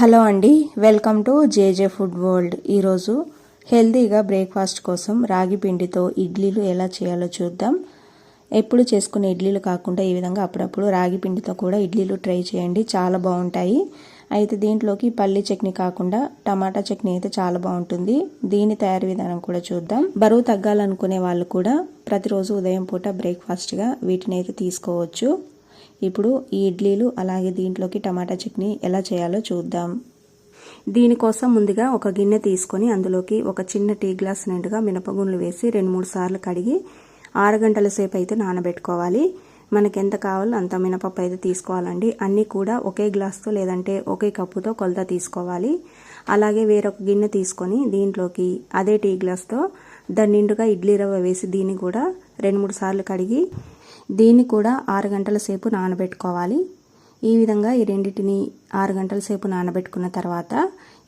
Hello అండి welcome to JJ food world. ఈరోజు హెల్తీగా బ్రేక్ఫాస్ట్ కోసం రాగి పిండితో ఇడ్లీలు ఎలా చేయాలో చూద్దాం. ఎప్పుడు చేసుకునే ఇడ్లీలు కాకుండా ఈ విధంగా అప్పుడప్పుడు రాగి పిండితో కూడా ఇడ్లీలు ట్రై చేయండి చాలా బాగుంటాయి. అయితే దీంట్లోకి పల్లి చట్నీ కాకుండా టమాటా చట్నీ అయితే చాలా బాగుంటుంది. దీని తయారీ విధానం కూడా చూద్దాం. బరువు తగ్గాలనుకునే వాళ్ళు కూడా ప్రతిరోజు ఉదయం పూట బ్రేక్ఫాస్ట్గా వీటిని అయితే తీసుకోవచ్చు. ఇప్పుడు ఈ ఇడ్లీలు అలాగే దీంట్లోకి టమాటా చట్నీ ఎలా చేయాలో చూద్దాం. దీనికోసం ముందుగా ఒక గిన్నె తీసుకొని అందులోకి ఒక చిన్న టీ గ్లాస్ నిండుగా మినపగుండ్లు వేసి రెండు మూడు సార్లు కడిగి ఆరు గంటల సేపు అయితే నానబెట్టుకోవాలి. మనకి ఎంత కావాలో అంత మినపప్పు అయితే తీసుకోవాలండి. అన్నీ కూడా ఒకే గ్లాస్తో లేదంటే ఒకే కప్పుతో కొలత తీసుకోవాలి. అలాగే వేరొక గిన్నె తీసుకొని దీంట్లోకి అదే టీ గ్లాస్తో దాని నిండుగా ఇడ్లీ రవ్వ వేసి దీన్ని కూడా రెండు మూడు సార్లు కడిగి దీన్ని కూడా ఆరు గంటల సేపు నానబెట్టుకోవాలి. ఈ విధంగా ఈ రెండింటిని ఆరు గంటల సేపు నానబెట్టుకున్న తర్వాత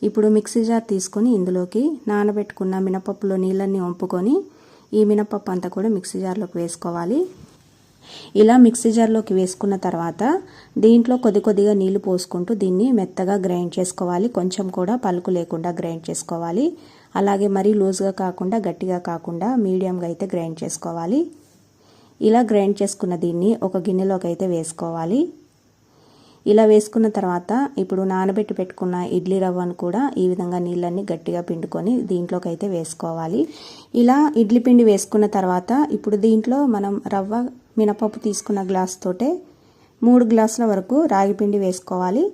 ఇప్పుడు మిక్సీ జార్ తీసుకొని ఇందులోకి నానబెట్టుకున్న మినపప్పులో నీళ్ళన్నీ వంపుకొని ఈ మినపప్పు అంతా కూడా మిక్సీ జార్లోకి వేసుకోవాలి. ఇలా మిక్సీ జార్లోకి వేసుకున్న తర్వాత దీంట్లో కొద్ది కొద్దిగా నీళ్ళు పోసుకుంటూ దీన్ని మెత్తగా గ్రైండ్ చేసుకోవాలి. కొంచెం కూడా పలుకు లేకుండా గ్రైండ్ చేసుకోవాలి. అలాగే మరీ లూజ్గా కాకుండా గట్టిగా కాకుండా మీడియంగా అయితే గ్రైండ్ చేసుకోవాలి. ఇలా గ్రైండ్ చేసుకున్న దీన్ని ఒక గిన్నెలోకి అయితే వేసుకోవాలి. ఇలా వేసుకున్న తర్వాత ఇప్పుడు నానబెట్టి పెట్టుకున్న ఇడ్లీ రవ్వను కూడా ఈ విధంగా నీళ్ళన్నీ గట్టిగా పిండుకొని దీంట్లోకి అయితే వేసుకోవాలి. ఇలా ఇడ్లీ పిండి వేసుకున్న తర్వాత ఇప్పుడు దీంట్లో మనం రవ్వ మినపప్పు తీసుకున్న గ్లాస్ తోటే మూడు గ్లాసుల వరకు రాగి పిండి వేసుకోవాలి.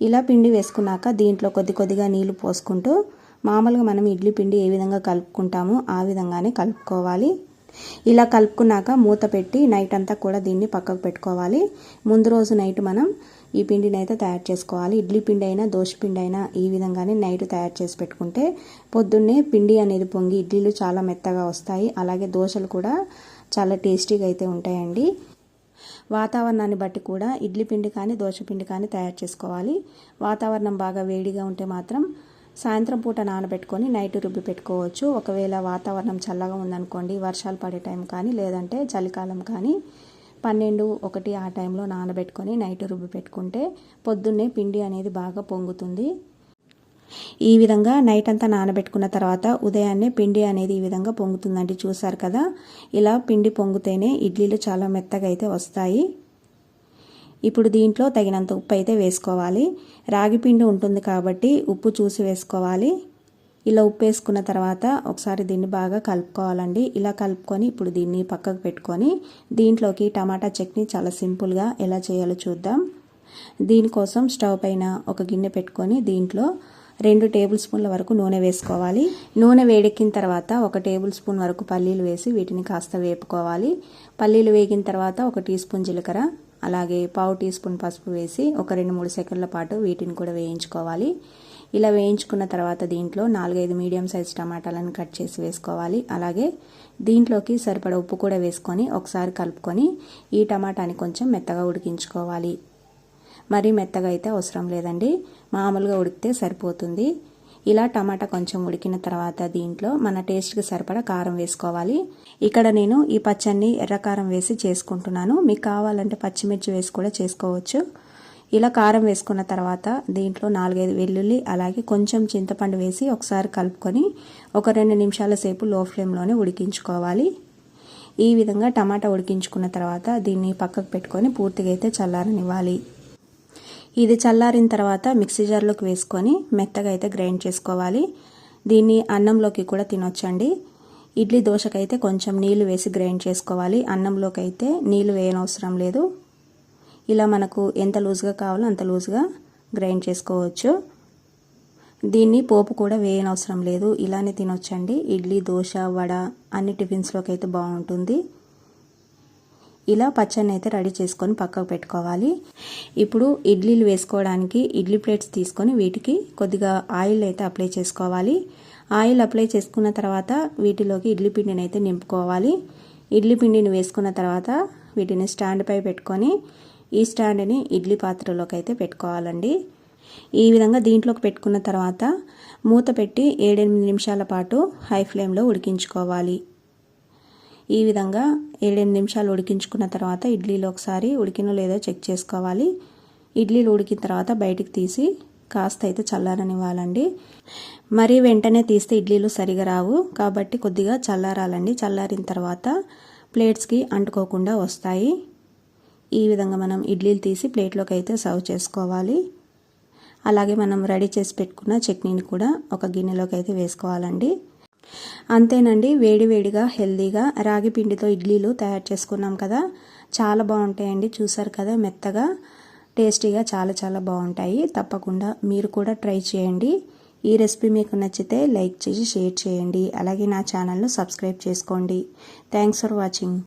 ఇలా పిండి వేసుకున్నాక దీంట్లో కొద్ది కొద్దిగా నీళ్ళు పోసుకుంటూ మామూలుగా మనం ఇడ్లీ పిండి ఏ విధంగా కలుపుకుంటామో ఆ విధంగానే కలుపుకోవాలి. ఇలా కలుపుకున్నాక మూత పెట్టి నైట్ అంతా కూడా దీన్ని పక్కకు పెట్టుకోవాలి. ముందు రోజు నైట్ మనం ఈ పిండిని అయితే తయారు చేసుకోవాలి. ఇడ్లీ పిండి అయినా దోశ పిండి అయినా ఈ విధంగానే నైట్ తయారు చేసి పెట్టుకుంటే పొద్దున్నే పిండి అనేది పొంగి ఇడ్లీలు చాలా మెత్తగా వస్తాయి. అలాగే దోశలు కూడా చాలా టేస్టీగా అయితే ఉంటాయండి. వాతావరణాన్ని బట్టి కూడా ఇడ్లీ పిండి కానీ దోశ పిండి కానీ తయారు చేసుకోవాలి. వాతావరణం బాగా వేడిగా ఉంటే మాత్రం సాయంత్రం పూట నానబెట్టుకొని నైట్ రుబ్బి పెట్టుకోవచ్చు. ఒకవేళ వాతావరణం చల్లగా ఉందనుకోండి వర్షాలు పడే టైం కానీ లేదంటే చలికాలం కానీ పన్నెండు ఒకటి ఆ టైంలో నానబెట్టుకొని నైట్ రుబ్బి పెట్టుకుంటే పొద్దున్నే పిండి అనేది బాగా పొంగుతుంది. ఈ విధంగా నైట్ అంతా నానబెట్టుకున్న తర్వాత ఉదయాన్నే పిండి అనేది ఈ విధంగా పొంగుతుందండి. చూసారు కదా? ఇలా పిండి పొంగితేనే ఇడ్లీలు చాలా మెత్తగా అయితే వస్తాయి. ఇప్పుడు దీంట్లో తగినంత ఉప్పు అయితే వేసుకోవాలి. రాగి పిండి ఉంటుంది కాబట్టి ఉప్పు చూసి వేసుకోవాలి. ఇలా ఉప్పు వేసుకున్న తర్వాత ఒకసారి దీన్ని బాగా కలుపుకోవాలండి. ఇలా కలుపుకొని ఇప్పుడు దీన్ని పక్కకు పెట్టుకొని దీంట్లోకి టమాటా చట్నీ చాలా సింపుల్గా ఎలా చేయాలో చూద్దాం. దీనికోసం స్టవ్ పైన ఒక గిన్నె పెట్టుకొని దీంట్లో రెండు టేబుల్ స్పూన్ల వరకు నూనె వేసుకోవాలి. నూనె వేడెక్కిన తర్వాత ఒక టేబుల్ స్పూన్ వరకు పల్లీలు వేసి వీటిని కాస్త వేపుకోవాలి. పల్లీలు వేగిన తర్వాత ఒక టీ స్పూన్ జీలకర్ర. అలాగే పావు టీ స్పూన్ పసుపు వేసి ఒక రెండు మూడు సెకండ్ల పాటు వీటిని కూడా వేయించుకోవాలి. ఇలా వేయించుకున్న తర్వాత దీంట్లో నాలుగైదు మీడియం సైజ్ టమాటాలను కట్ చేసి వేసుకోవాలి. అలాగే దీంట్లోకి సరిపడ ఉప్పు కూడా వేసుకొని ఒకసారి కలుపుకొని ఈ టమాటాని కొంచెం మెత్తగా ఉడికించుకోవాలి. మరీ మెత్తగా అయితే అవసరం లేదండి. మామూలుగా ఉడికితే సరిపోతుంది. ఇలా టమాటా కొంచెం ఉడికిన తర్వాత దీంట్లో మన టేస్ట్కి సరిపడా కారం వేసుకోవాలి. ఇక్కడ నేను ఈ పచ్చడిని ఎర్రకారం వేసి చేసుకుంటున్నాను. మీకు కావాలంటే పచ్చిమిర్చి వేసి కూడా చేసుకోవచ్చు. ఇలా కారం వేసుకున్న తర్వాత దీంట్లో నాలుగైదు వెల్లుల్లి అలాగే కొంచెం చింతపండు వేసి ఒకసారి కలుపుకొని ఒక రెండు నిమిషాల సేపు లో ఫ్లేమ్లోనే ఉడికించుకోవాలి. ఈ విధంగా టమాటా ఉడికించుకున్న తర్వాత దీన్ని పక్కకు పెట్టుకొని పూర్తిగా అయితే చల్లారనివ్వాలి. ఇది చల్లారిన తర్వాత మిక్సీ జార్లోకి వేసుకొని మెత్తగా అయితే గ్రైండ్ చేసుకోవాలి. దీన్ని అన్నంలోకి కూడా తినొచ్చండి. ఇడ్లీ దోశకైతే కొంచెం నీళ్ళు వేసి గ్రైండ్ చేసుకోవాలి. అన్నంలోకి అయితే నీళ్ళు వేయనవసరం లేదు. ఇలా మనకు ఎంత లూజ్గా కావాలో అంత లూజ్గా గ్రైండ్ చేసుకోవచ్చు. దీన్ని పోపు కూడా వేయనవసరం లేదు. ఇలానే తినొచ్చండి. ఇడ్లీ దోశ వడ అన్ని టిఫిన్స్లోకి అయితే బాగుంటుంది. ఇలా పచ్చడిని అయితే రెడీ చేసుకొని పక్కకు పెట్టుకోవాలి. ఇప్పుడు ఇడ్లీలు వేసుకోవడానికి ఇడ్లీ ప్లేట్స్ తీసుకొని వీటికి కొద్దిగా ఆయిల్ అయితే అప్లై చేసుకోవాలి. ఆయిల్ అప్లై చేసుకున్న తర్వాత వీటిలోకి ఇడ్లీ పిండిని అయితే నింపుకోవాలి. ఇడ్లీ పిండిని వేసుకున్న తర్వాత వీటిని స్టాండ్పై పెట్టుకొని ఈ స్టాండ్ని ఇడ్లీ పాత్రలోకి అయితే పెట్టుకోవాలండి. ఈ విధంగా దీంట్లోకి పెట్టుకున్న తర్వాత మూత పెట్టి ఏడెనిమిది నిమిషాల పాటు హై ఫ్లేమ్లో ఉడికించుకోవాలి. ఈ విధంగా ఏడెనిమిది నిమిషాలు ఉడికించుకున్న తర్వాత ఇడ్లీలో ఒకసారి ఉడికినో లేదో చెక్ చేసుకోవాలి. ఇడ్లీలు ఉడికిన తర్వాత బయటికి తీసి కాస్త అయితే చల్లారనివ్వాలండి. మరీ వెంటనే తీస్తే ఇడ్లీలు సరిగా రావు. కాబట్టి కొద్దిగా చల్లారాలండి. చల్లారిన తర్వాత ప్లేట్స్కి అంటుకోకుండా వస్తాయి. ఈ విధంగా మనం ఇడ్లీలు తీసి ప్లేట్లోకి అయితే సర్వ్ చేసుకోవాలి. అలాగే మనం రెడీ చేసి పెట్టుకున్న చట్నీని కూడా ఒక గిన్నెలోకి అయితే వేసుకోవాలండి. అంతేనండి వేడివేడిగా హెల్దీగా రాగి పిండితో ఇడ్లీలు తయారు చేసుకున్నాం కదా. చాలా బాగుంటాయండి చూసారు కదా మెత్తగా. టేస్టీగా చాలా చాలా బాగుంటాయి. తప్పకుండా మీరు కూడా ట్రై చేయండి. ఈ రెసిపీ మీకు నచ్చితే లైక్ చేసి షేర్ చేయండి. అలాగే నా ఛానల్ను సబ్స్క్రైబ్ చేసుకోండి. Thanks for watching.